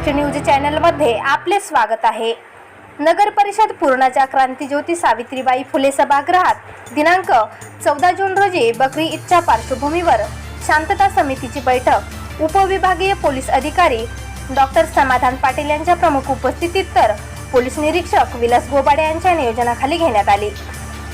Maharashtra news चॅनलमध्ये आपले स्वागत आहे. नगर परिषद पूर्णाच्या क्रांतीज्योती सावित्रीबाई फुले सभागृहात दिनांक चौदा जून रोजी बकरी ईदच्या पार्श्वभूमीवर शांतता समितीची बैठक. उपविभागीय पोलीस अधिकारी डॉक्टर समाधान पाटील यांच्या प्रमुख उपस्थितीत तर पोलीस निरीक्षक विलास गोबाडे यांच्या नियोजनाखाली घेण्यात आली.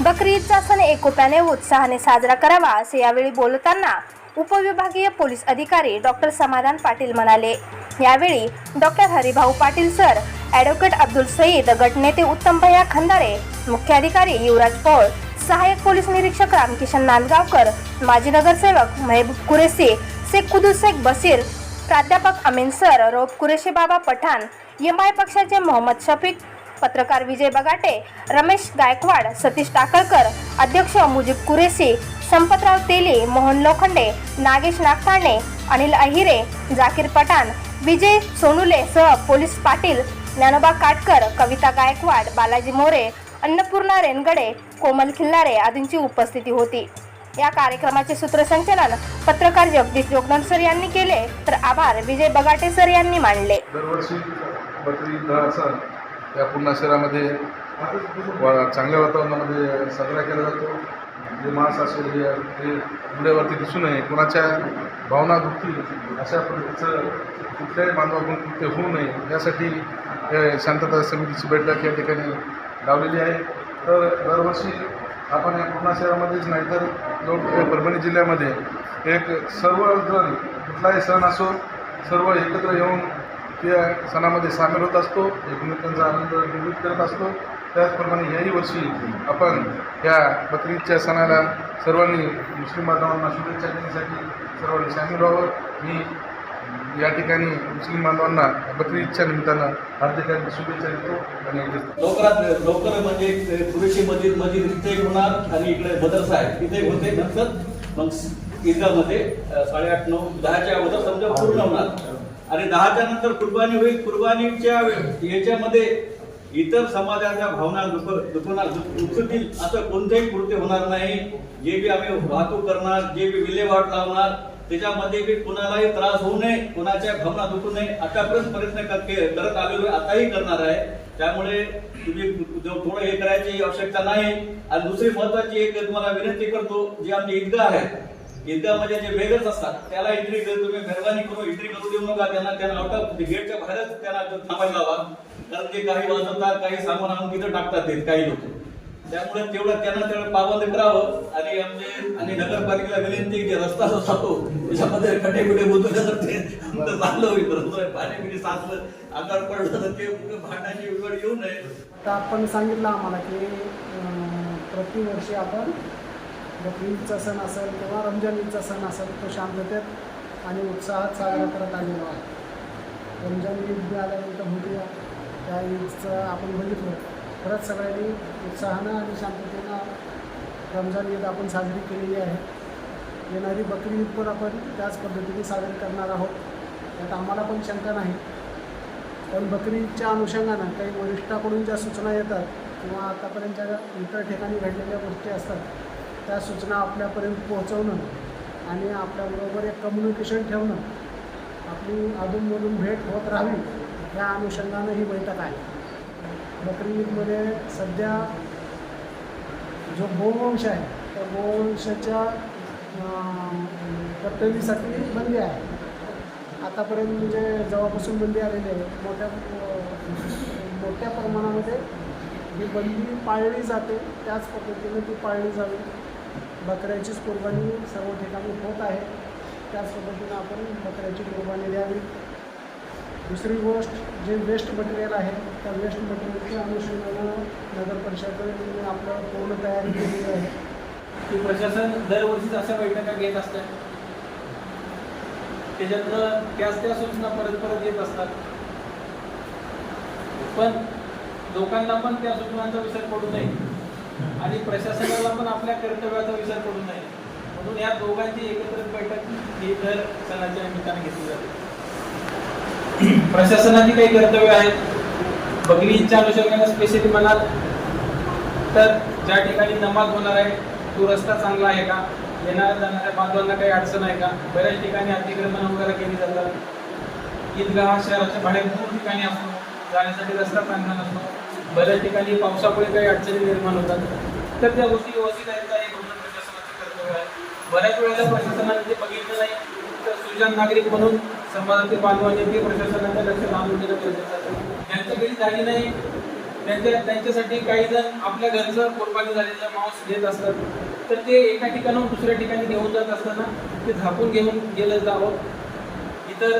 बकरी ईदचा सण एकोप्याने उत्साहाने साजरा करावा असे यावेळी बोलताना उपविभागीय पोलीस अधिकारी डॉक्टर समाधान पाटील म्हणाले यावेळी doctor Haribhau Patil sir advocate Abdul Sayeed गटनेते उत्तम भैया खंदारे मुख्याधिकारी युवराज पौळ सहाय्यक पोलीस निरीक्षक रामकिशन नांदगावकर माजी नगरसेवक मेहबूब कुरेशी शेख कुदूस शेख बसीर प्राध्यापक अमीन सर रोप कुरेशी बाबा पठाण एम आय पक्षाचे मोहम्मद शफीक पत्रकार विजय बगाटे रमेश गायकवाड सतीश टाकळकर अध्यक्ष मुजीब कुरेशी संपतराव तेली मोहन लोखंडे नागेश नागताणे अनिल अहिरे जाकीर पठाण विजय सोनुले सह पोलीस पाटील ज्ञानोबा काटकर कविता गायकवाड बालाजी मोरे अन्नपूर्णा रेनगडे कोमल खिल्लारे आदींची उपस्थिती होती. या कार्यक्रमाचे सूत्रसंचालन पत्रकार जगदीश जोगदंड सर यांनी केले. तर आभार विजय बगाटे सर यांनी मानले. दरवर्षी या पूर्ण शहरामध्ये वा- चांगल्या वातावरणामध्ये साजरा केला जातो. जे माणसं असेल हे हे पुढ्यावरती दिसू नये. कोणाच्या भावना दुखतील अशा पद्धतीचं कुठल्याही बांधवाकडून कृत्य होऊ नये. यासाठी हे शांतता समितीची बैठक या ठिकाणी लावलेली आहे. तर दरवर्षी आपण या पूर्णा शहरामध्येच नाही तर परभणी जिल्ह्यामध्ये एक सर्वजण कुठलाही सण असो सर्व एकत्र येऊन त्या सणामध्ये सामील होत असतो एकमेकांचा आनंद निर्मित करत असतो. त्याचप्रमाणे याही वर्षी आपण या बकरीदच्या सणाला सर्वांनी मुस्लिम बांधवांना शुभेच्छा देण्यासाठी सर्वांनी सामील व्हावं. मी या ठिकाणी मुस्लिम बांधवांना बकरीदच्या निमित्तानं हार्दिक शुभेच्छा देतो आणि लवकरात लवकर म्हणजे पुरेशी मस्जिद मस्जिद इथे होणार आणि इकडे मदरसा आहे तिथे होते. नंतर मग ईदगामध्ये साडेआठ नऊ दहाच्या अगोदर समजा पूर्ण होणार. आणि दहाच्या नंतर कुर्बानी होईल. कुर्बानीच्या याच्यामध्ये इतर समाजाच्या भावना दुख- दुखवणार दुखतील असं कोणतेही कृत्य होणार नाही. जे बी आम्ही वाहतूक करणार जे बी विल्हेवाट लावणार त्याच्यामध्ये बी कोणालाही त्रास होऊ नये कोणाच्या भावना दुखू नये. आतापर्यंत प्रयत्न करत आलेलो आताही करणार आहे. त्यामुळे तुम्ही जो थोडं हे करायची आवश्यकता नाही. आणि दुसरी महत्वाची एक तुम्हाला विनंती करतो जी आमची ईदगाह आहे ईदगाह जे बेगर्स असतात त्याला एंट्री कर तुम्ही मेहरबानी करून एंट्री करू देऊ नका. त्यांना त्यांना आउट ऑफ गेटच्या बाहेरच त्यांना थांबायला लावा. कारण ते काही वाजवतात काही सामान आणून तिथं टाकतात ते काही लोक. त्यामुळे तेवढं त्यांना तेवढं पाबंद करावं. आणि आमचे आणि नगरपालिकेला विनंती की जे रस्ता जो जातो त्याच्यामध्ये खड्डे बिडे बुजवले तर ते. आमचं होईल पाणी बिणी साचलं अंगावर पडलं तर ते कुठे भांडण्याची वेळ येऊ नये. आता आपण सांगितलं आम्हाला की प्रतिवर्षी आपण बकरी ईदचा सण असेल किंवा रमजान ईदचा सण असेल तो शांततेत आणि उत्साहात साजरा करत आलेलो आहे. रमजान ईद बी आल्यानंतर होती त्या ईदचं आपण बघितलं. खरंच सगळ्यांनी उत्साहानं आणि शांततेनं रमजान ईद आपण साजरी केलेली आहे. येणारी बकरी ईद पण आपण त्याच पद्धतीने साजरी करणार आहोत. त्यात आम्हाला पण शंका नाही. पण बकरी ईदच्या अनुषंगानं काही वरिष्ठाकडून ज्या सूचना येतात किंवा आतापर्यंत ज्या इतर ठिकाणी घडलेल्या गोष्टी असतात त्या सूचना आपल्यापर्यंत पोहोचवणं आणि आपल्याबरोबर एक कम्युनिकेशन ठेवणं. आपली अधूनमधून भेट होत राहावी या अनुषंगानं ही बैठक आहे. बकरी ईदमध्ये सध्या जो गोवंश आहे त्या गोवंशाच्या अं, बंदी आहे. आतापर्यंत म्हणजे जेव्हापासून बंदी आलेली आहे मोठ्या मोठ्या प्रमाणामध्ये ही बंदी पाळली जाते. त्याच पद्धतीने ती पाळली जावी. बकऱ्याचीच कुर्बानी सर्व ठिकाणी होत आहे. त्याच पद्धतीनं आपण बकऱ्याची कुर्बानी द्यावी. दुसरी गोष्ट जे वेस्ट मटेरियल आहे त्या वेस्ट मटेरियलच्या अनुषंगानं नगर परिषदेने आपलं पूर्ण तयारी केलेली आहे. की प्रशासन दरवर्षीच अशा बैठका घेत असतात. त्याच्यातनं त्याच त्या सूचना परत परत येत असतात. पण लोकांना पण त्या सूचनांचा विसर पडू नये. आणि प्रशासनाला पण आपल्या कर्तव्याचा विचार करू नये. म्हणून या दोघांची एकत्रित बैठक ही दर सणाच्या निमित्ताने घेतली जाते. प्रशासनाची काही कर्तव्य आहेत. बकरी अनुषंगाने स्पेशली म्हणाल तर ज्या ठिकाणी नमाज होणार आहे तो रस्ता चांगला आहे का? येणाऱ्या जाणाऱ्या बांधवांना काही अडचण आहे का? बऱ्याच ठिकाणी अतिक्रमण वगैरे केली जातात. ईदगाह शहराच्या बाहेर दूर ठिकाणी असतो जाण्यासाठी रस्ता चांगला नसतो. बऱ्याच ठिकाणी पावसामुळे काही अडचणी निर्माण होतात. तर त्या गोष्टी व्यवस्थित आहेत का हे बघणं प्रशासनाचं कर्तव्य आहे. बऱ्याच वेळेला प्रशासनाने ते बघितलं नाही. तर सुजान नागरिक म्हणून समाजातील बांधवांनी ते प्रशासनाच्या लक्ष लावून देणं गरजेचं आहे. त्यांच्या घरी झाली नाही. त्यांच्या त्यांच्यासाठी काही जण आपल्या घरचं कुर्बानी झालेलं मांस घेत असतात. तर ते एका ठिकाणाहून दुसऱ्या ठिकाणी घेऊन जात असताना ते झाकून घेऊन गेलं जावं. इतर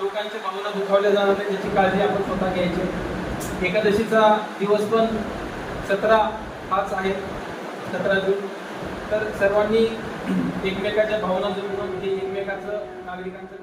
लोकांच्या भावना दुखावल्या जाणार नाही त्याची काळजी आपण स्वतः घ्यायची. एकादशीचा दिवस पण सतरा हाच आहे सतरा जून. तर सर्वांनी एकमेकाच्या भावना जुळवून ते एकमेकाचं नागरिकांचं